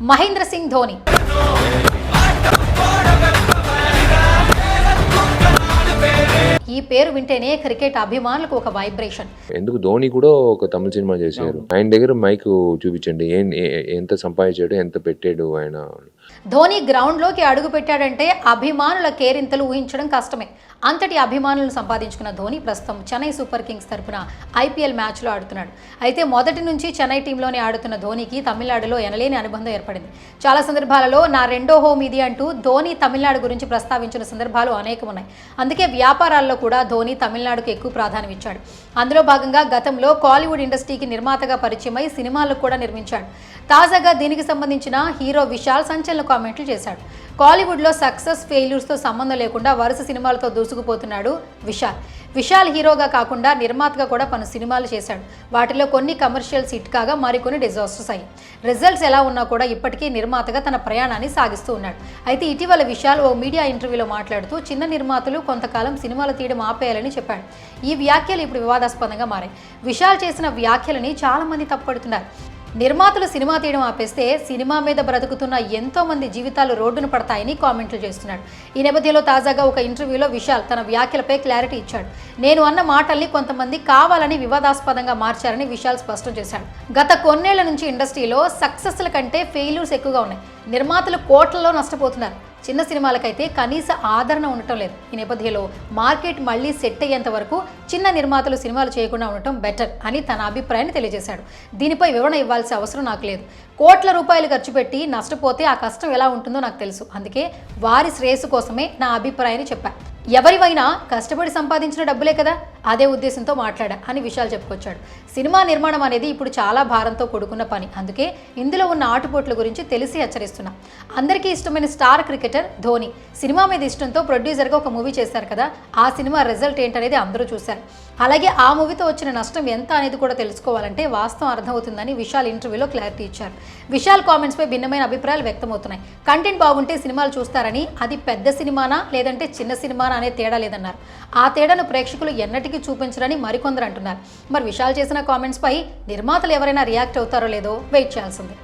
మహేంద్ర సింగ్ ధోని. ఈ పేరు వింటేనే క్రికెట్ అభిమానులకు ఒక వైబ్రేషన్. ఎందుకు ధోని కూడా ఒక తమిళ సినిమా చేశారు. ఆయన దగ్గర మైక్ చూపించండి. ఏం ఏ- ఎంత సంపాదించాడు ఎంత పెట్టాడు ఆయన. ధోని గ్రౌండ్లోకి అడుగు పెట్టాడంటే అభిమానుల కేరింతలు ఊహించడం కష్టమే. అంతటి అభిమానులను సంపాదించుకున్న ధోని ప్రస్తుతం చెన్నై సూపర్ కింగ్స్ తరపున ఐపీఎల్ మ్యాచ్లో ఆడుతున్నాడు. అయితే మొదటి నుంచి చెన్నై టీంలోనే ఆడుతున్న ధోనికి తమిళనాడులో ఎనలేని అనుబంధం ఏర్పడింది. చాలా సందర్భాలలో నా రెండో హోమ్ ఇది అంటూ ధోని తమిళనాడు గురించి ప్రస్తావించిన సందర్భాలు అనేకం ఉన్నాయి. అందుకే వ్యాపారాల్లో కూడా ధోని తమిళనాడుకు ఎక్కువ ప్రాధాన్యం ఇచ్చాడు. అందులో భాగంగా గతంలో కాలీవుడ్ ఇండస్ట్రీకి నిర్మాతగా పరిచయమై సినిమాలకు కూడా నిర్మించాడు. తాజాగా దీనికి సంబంధించిన హీరో విశాల్ సంచలన కామెంట్లు చేశాడు. కాలీవుడ్లో సక్సెస్ ఫెయిల్యూర్స్తో సంబంధం లేకుండా వరుస సినిమాలతో దూసుకుపోతున్నాడు విశాల్. విశాల్ హీరోగా కాకుండా నిర్మాతగా కూడా పలు సినిమాలు చేశాడు. వాటిలో కొన్ని కమర్షియల్స్ హిట్ కాగా మరికొన్ని డిజాస్టర్స్ అయ్యాయి. రిజల్ట్స్ ఎలా ఉన్నా కూడా ఇప్పటికీ నిర్మాతగా తన ప్రయాణాన్ని సాగిస్తూ ఉన్నాడు. అయితే ఇటీవల విశాల్ ఓ మీడియా ఇంటర్వ్యూలో మాట్లాడుతూ చిన్న నిర్మాతలు కొంతకాలం సినిమాలు తీయడం ఆపేయాలని చెప్పాడు. ఈ వ్యాఖ్యలు ఇప్పుడు వివాదాస్పదంగా మారాయి. విశాల్ చేసిన వ్యాఖ్యలని చాలామంది తప్పుపడుతున్నారు. నిర్మాతలు సినిమా తీయడం ఆపేస్తే సినిమా మీద బ్రతుకుతున్న ఎంతో మంది జీవితాలు రోడ్డున పడతాయని కామెంట్లు చేస్తున్నాడు. ఈ నేపథ్యంలో తాజాగా ఒక ఇంటర్వ్యూలో విశాల్ తన వ్యాఖ్యలపై క్లారిటీ ఇచ్చాడు. నేను అన్న మాటల్ని కొంతమంది కావాలని వివాదాస్పదంగా మార్చారని విశాల్ స్పష్టం చేశాడు. గత కొన్నేళ్ళ నుంచి ఇండస్ట్రీలో సక్సెస్ల కంటే ఫెయిల్యూర్స్ ఎక్కువగా ఉన్నాయి. నిర్మాతలు కోట్లలో నష్టపోతున్నారు. చిన్న సినిమాలకైతే కనీస ఆదరణ ఉండటం లేదు. ఈ నేపథ్యంలో మార్కెట్ మళ్ళీ సెట్ అయ్యేంత వరకు చిన్న నిర్మాతలు సినిమాలు చేయకుండా ఉండటం బెటర్ అని తన అభిప్రాయాన్ని తెలియజేశాడు. దీనిపై వివరణ ఇవ్వాల్సిన అవసరం నాకు లేదు. కోట్ల రూపాయలు ఖర్చు పెట్టి నష్టపోతే ఆ కష్టం ఎలా ఉంటుందో నాకు తెలుసు. అందుకే వారి శ్రేయస్సు కోసమే నా అభిప్రాయాన్ని చెప్పాను ఎవరివైనా కష్టపడి సంపాదించిన డబ్బులే కదా? అదే ఉద్దేశంతో మాట్లాడా అని విషయాలు చెప్పుకొచ్చాడు. సినిమా నిర్మాణం అనేది ఇప్పుడు చాలా భారంతో కూడుకున్న పని. అందుకే ఇందులో ఉన్న ఆటుపోట్ల గురించి తెలిసి హెచ్చరిస్తున్నా. అందరికీ ఇష్టమైన స్టార్ క్రికెటర్ ధోని. సినిమా మీద ఇష్టంతో ప్రొడ్యూసర్గా ఒక మూవీ చేశారు కదా? ఆ సినిమా రిజల్ట్ ఏంటనేది అందరూ చూశారు. అలాగే ఆ మూవీతో వచ్చిన నష్టం ఎంత అనేది కూడా తెలుసుకోవాలంటే వాస్తవం అర్థమవుతుందని విశాల్ ఇంటర్వ్యూలో క్లారిటీ ఇచ్చారు. విశాల్ కామెంట్స్పై భిన్నమైన అభిప్రాయాలు వ్యక్తమవుతున్నాయి. కంటెంట్ బాగుంటే సినిమాలు చూస్తారని అది పెద్ద సినిమానా లేదంటే చిన్న సినిమానా అనే తేడా లేదన్నారు. ఆ తేడాను ప్రేక్షకులు ఎన్నటికీ చూపించరని మరికొందరు అంటున్నారు. మరి విశాల్ చేసిన కామెంట్స్పై నిర్మాతలు ఎవరైనా రియాక్ట్ అవుతారో లేదో వెయిట్ చేయాల్సిందే.